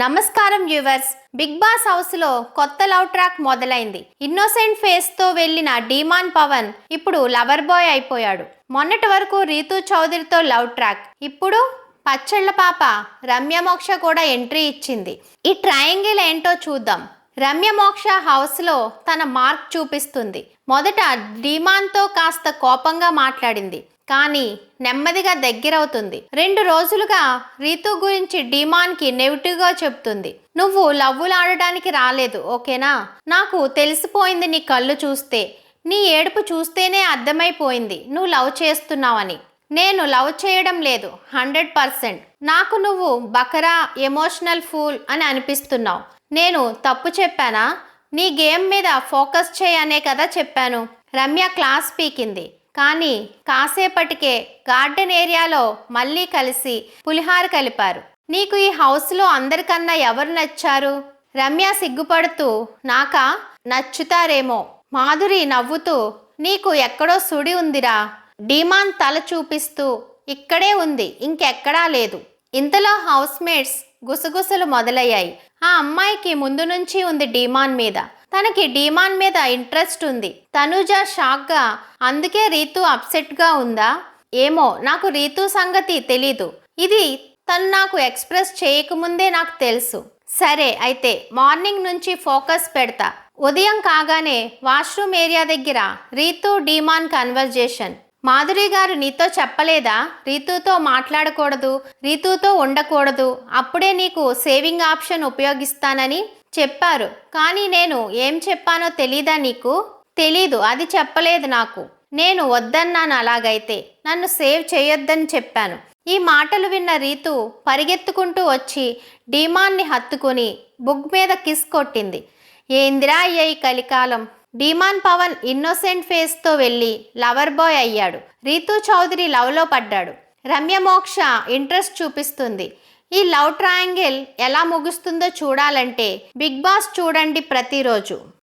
నమస్కారం viewers. Big boss హౌస్లో కొత్త లవ్ ట్రాక్ మొదలైంది. ఇన్నోసెంట్ ఫేస్తో వెళ్ళిన డీమాన్ పవన్ ఇప్పుడు లవర్ బాయ్ అయిపోయాడు. మొన్నటి వరకు రీతు చౌదరితో లవ్ ట్రాక్. ఇప్పుడు పచ్చళ్ళ పాప రమ్య మోక్ష కూడా ఎంట్రీ ఇచ్చింది. ఈ ట్రయాంగిల్ ఏంటో చూద్దాం. రమ్య మోక్ష హౌస్లో తన మార్క్ చూపిస్తుంది. మొదట డీమాన్తో కాస్త కోపంగా మాట్లాడింది. కానీ నెమ్మదిగా దగ్గరవుతుంది. రెండు రోజులుగా రీతు గురించి డిమాన్కి నెగిటివ్గా చెప్తుంది. నువ్వు లవ్వులు ఆడడానికి రాలేదు ఓకేనా? నాకు తెలిసిపోయింది నీ కళ్ళు చూస్తే. నీ ఏడుపు చూస్తేనే అర్థమైపోయింది నువ్వు లవ్ చేస్తున్నావని. నేను లవ్ చేయడం లేదు హండ్రెడ్ పర్సెంట్. నాకు నువ్వు బకరా ఎమోషనల్ ఫూల్ అని అనిపిస్తున్నావు. నేను తప్పు చెప్పానా? నీ గేమ్ మీద ఫోకస్ చేయనే కదా చెప్పాను. రమ్య క్లాస్ పీకింది. కానీ కాసేపటికే గార్డెన్ ఏరియాలో మళ్ళీ కలిసి పులిహార కలిపారు. నీకు ఈ హౌస్లో అందరికన్నా ఎవరు నచ్చారు? రమ్య సిగ్గుపడుతూ నాకా నచ్చుతారేమో. మాధురి నవ్వుతూ నీకు ఎక్కడో సుడి ఉందిరా. డీమాన్ తల చూపిస్తూ ఇక్కడే ఉంది ఇంకెక్కడా లేదు. ఇంతలో హౌస్మేట్స్ గుసగుసలు మొదలయ్యాయి. ఆ అమ్మాయికి ముందు నుంచి ఉంది డీమాన్ మీద. తనకి డీమాన్ మీద ఇంట్రెస్ట్ ఉంది. తనుజ షాక్గా అందుకే రీతు అప్సెట్గా ఉందా? ఏమో నాకు రీతు సంగతి తెలీదు. ఇది తను నాకు ఎక్స్ప్రెస్ చేయకముందే నాకు తెలుసు. సరే అయితే మార్నింగ్ నుంచి ఫోకస్ పెడతా. ఉదయం కాగానే వాష్రూమ్ ఏరియా దగ్గర రీతు డీమాన్ కన్వర్జేషన్. మాధురి గారు నీతో చెప్పలేదా? రీతుతో మాట్లాడకూడదు రీతుతో ఉండకూడదు అప్పుడే నీకు సేవింగ్ ఆప్షన్ ఉపయోగిస్తానని? చెప్పారు. కానీ నేను ఏం చెప్పానో తెలీదా నీకు? తెలీదు అది చెప్పలేదు నాకు. నేను వద్దన్నాను అలాగైతే. నన్ను సేవ్ చేయొద్దని చెప్పాను. ఈ మాటలు విన్న రీతు పరిగెత్తుకుంటూ వచ్చి డీమాన్ని హత్తుకుని బుగ్ మీద కిస్ కొట్టింది. ఏందిరా అయ్యా ఈ కలికాలం? డీమాన్ పవన్ ఇన్నోసెంట్ ఫేస్తో వెళ్ళి లవర్ బాయ్ అయ్యాడు. రీతు చౌదరి లవ్లో పడ్డాడు. రమ్య మోక్ష ఇంట్రెస్ట్ చూపిస్తుంది. ఈ లవ్ ట్రయాంగిల్ ఎలా ముగుస్తుందో చూడాలంటే బిగ్ బాస్ చూడండి ప్రతిరోజు.